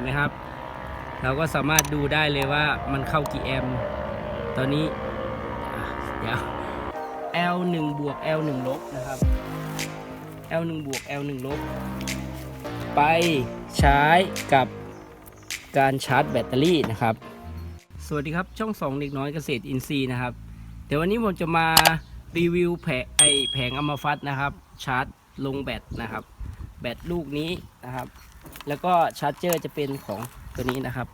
ห็นไหมครับ เราก็สามารถดูได้เลยว่ามันเข้ากี่แอมตอนนี้เดี๋ยว L 1 บวก L 1 ลบนะครับ L 1 บวก L 1 ลบ ไปใช้กับการชาร์จแบตเตอรี่นะครับ สวัสดีครับช่องสองเด็กน้อยเกษตรอินทรีย์นะครับ เดี๋ยววันนี้ผมจะมารีวิวแผงไอแผงอัมฟัตนะครับ ชาร์จลงแบตนะครับ แบตลูกนี้นะครับ แล้วก็ชาร์จเจอร์จะเป็นของตัวนี้นะครับ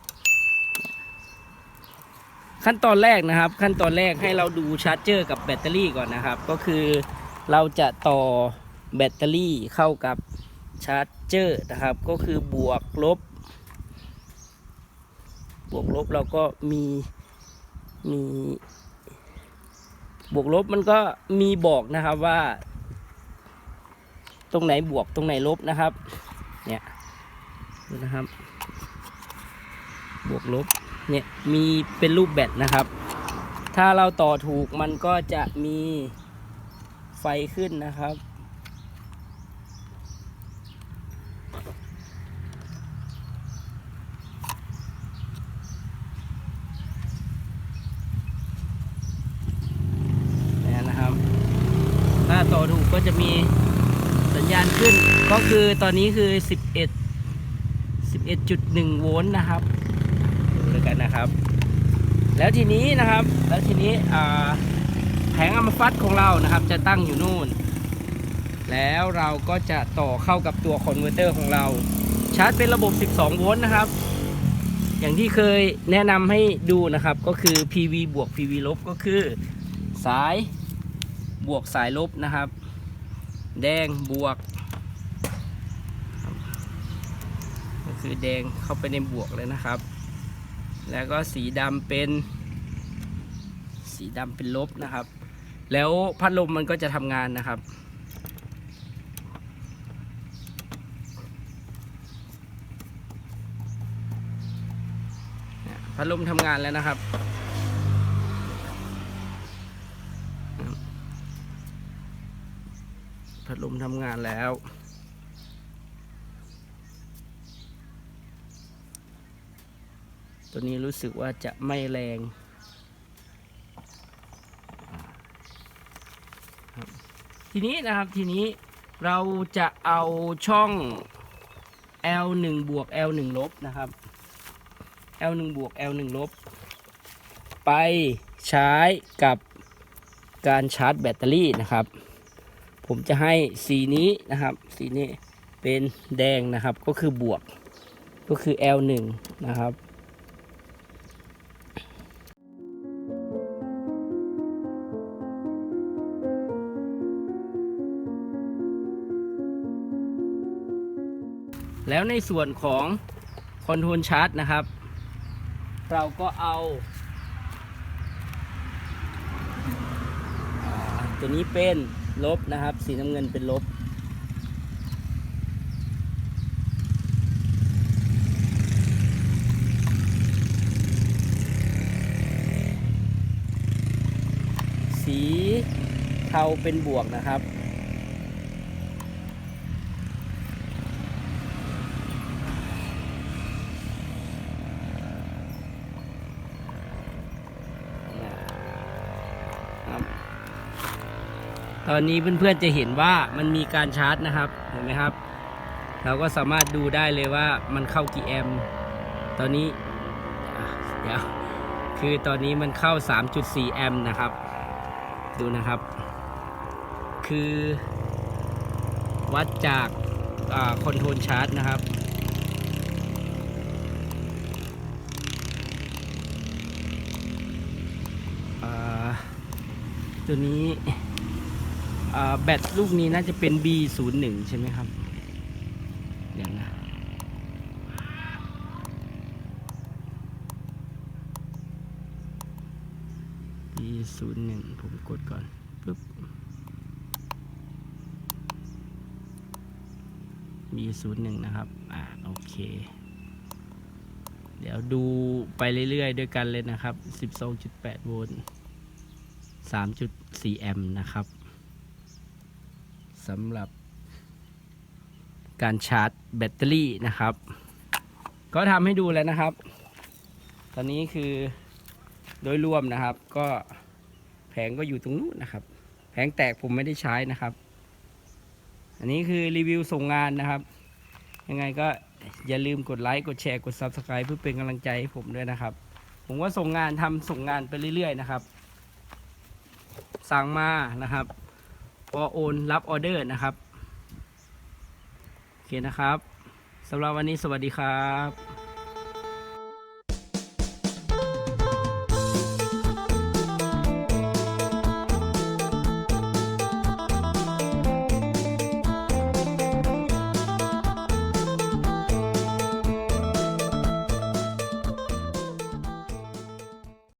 ขั้นตอนแรกนะครับ ขั้นตอนแรกให้เราดูชาร์จเจอร์กับแบตเตอรี่ก่อนนะครับ ก็คือเราจะต่อแบตเตอรี่เข้ากับชาร์จเจอร์นะครับ ก็คือบวกลบ บวกลบเราก็มีมีบวกลบมันก็มีบอกนะครับว่า ตรงไหนบวกตรงไหนลบนะครับ เนี่ย ดูนะครับ บวกลบเนี่ยมีเป็นรูปแบตนะครับ ถ้าเราต่อถูกมันก็จะมีไฟขึ้นนะครับนี่นะครับ ถ้าต่อถูกก็จะมีสัญญาณขึ้น ก็คือตอนนี้คือ 11 11.1 โวลต์นะครับดูแล้วกันนะครับ แล้วทีนี้นะครับ แล้วทีนี้แผงอัมฟัตของเรานะครับ จะตั้งอยู่นู่น แล้วเราก็จะต่อเข้ากับตัวคอนเวอร์เตอร์ของเรา ชาร์จเป็นระบบ 12 โวลต์นะครับ อย่างที่เคยแนะนำให้ดูนะครับก็คือ PV บวก PV ลบก็คือสายบวกสายลบนะครับ แดงบวก คือแดงเข้าไปในบวกเลยนะครับ แล้วก็สีดำเป็น สีดำเป็นลบนะครับ แล้วพัดลมมันก็จะทำงานนะครับพัดลมทำงานแล้วนะครับ พัดลมทำงานแล้ว ตัวนี้รู้สึกว่าจะไม่แรงทีนี้นะครับทีนี้เราจะเอาช่อง L 1 บวก L 1 ลบนะครับ L 1 บวก L 1 ลบ ไปใช้กับการชาร์จแบตเตอรี่นะครับ ผมจะให้สีนี้นะครับ สีนี้เป็นแดงนะครับก็คือบวกก็คือ L1 นะครับ แล้วในส่วนของคอนโทรลชาร์จนะครับ เราก็เอาตัวนี้เป็นลบนะครับ สีน้ำเงินเป็นลบ สีเทาเป็นบวกนะครับ ตอนนี้เพื่อนๆจะเห็นว่ามันมีการชาร์จนะครับ เห็นไหมครับ เราก็สามารถดูได้เลยว่ามันเข้ากี่แอมป์ตอนนี้เดี๋ยวคือตอนนี้มันเข้า 3.4 แอมป์นะครับ ดูนะครับ คือวัดจากคอนโทรลชาร์จนะครับอ่าตัวนี้ แบตลูกนี้น่าจะเป็น B01 ใช่ไหมครับเดี๋ยวนะ B01 ผมกดก่อนปึ๊บ B01 นะครับ อ่าโอเค เดี๋ยวดูไปเรื่อยๆ ด้วยกันเลยนะครับ 12.8 โวลต์ 3.4 แอมป์นะครับ สำหรับ การชาร์จแบตเตอรี่นะครับ ก็ทำให้ดูแล้วนะครับ ตอนนี้คือโดยรวมนะครับ ก็แผงก็อยู่ตรงนู้นนะครับ แผงแตกผมไม่ได้ใช้นะครับ อันนี้คือรีวิวส่งงานนะครับ ยังไงก็อย่าลืมกดไลค์กดแชร์กด Subscribe เพื่อเป็นกำลังใจให้ผมด้วยนะครับ ผมก็ส่งงานทำส่งงานไปเรื่อยๆนะครับ สั่งมานะครับ อโอนรับออเดอร์นะครับ โอเคนะครับสำหรับวันนี้สวัสดีครับ